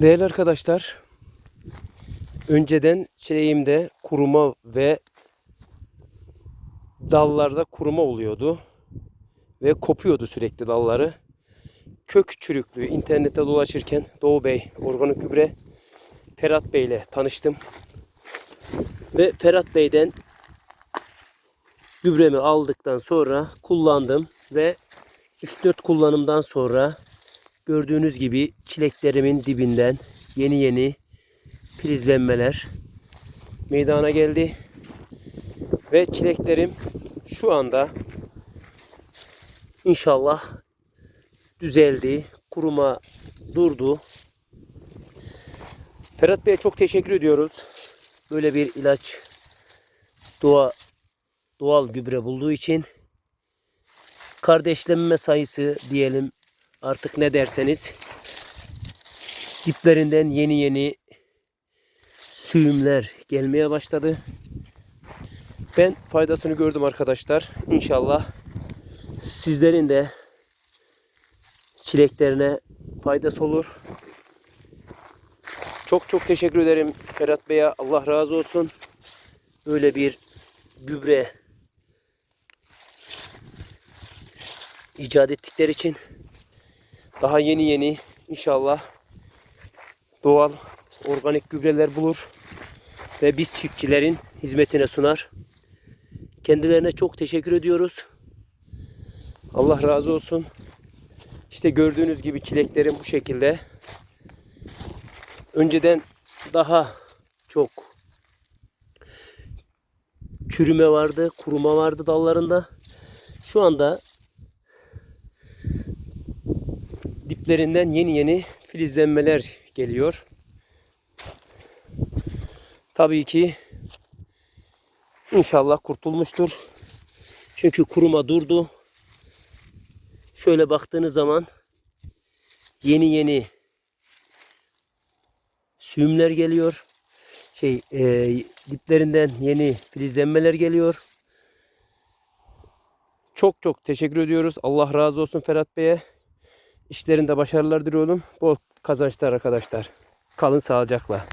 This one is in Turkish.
Değerli arkadaşlar, önceden çileğimde kuruma ve dallarda kuruma oluyordu ve kopuyordu sürekli dalları. Kök çürüklüğü internette dolaşırken Doğu Bey organik gübre Ferhat Bey ile tanıştım. Ve Ferhat Bey'den gübremi aldıktan sonra kullandım ve 3-4 kullanımdan sonra gördüğünüz gibi çileklerimin dibinden yeni yeni filizlenmeler meydana geldi. Ve çileklerim şu anda inşallah düzeldi. Kuruma durdu. Ferhat Bey'e çok teşekkür ediyoruz. Böyle bir ilaç doğa doğal gübre bulduğu için kardeşlenme sayısı diyelim artık ne derseniz diplerinden yeni yeni süğümler gelmeye başladı. Ben faydasını gördüm arkadaşlar. İnşallah sizlerin de çileklerine faydası olur. Çok çok teşekkür ederim Ferhat Bey'e. Allah razı olsun. Böyle bir gübre icat ettikleri için daha yeni yeni inşallah doğal organik gübreler bulur ve biz çiftçilerin hizmetine sunar. Kendilerine çok teşekkür ediyoruz. Allah razı olsun. İşte gördüğünüz gibi çileklerim bu şekilde. Önceden daha çok çürüme vardı, kuruma vardı dallarında. Şu anda diplerinden yeni yeni filizlenmeler geliyor. Tabii ki inşallah kurtulmuştur. Çünkü kuruma durdu. Şöyle baktığınız zaman yeni yeni süğümler geliyor. Şey e, diplerinden yeni filizlenmeler geliyor. Çok çok teşekkür ediyoruz. Allah razı olsun Ferhat Bey'e. İşlerinde başarılar diliyorum. Bol kazançlar arkadaşlar. Kalın sağlıcakla.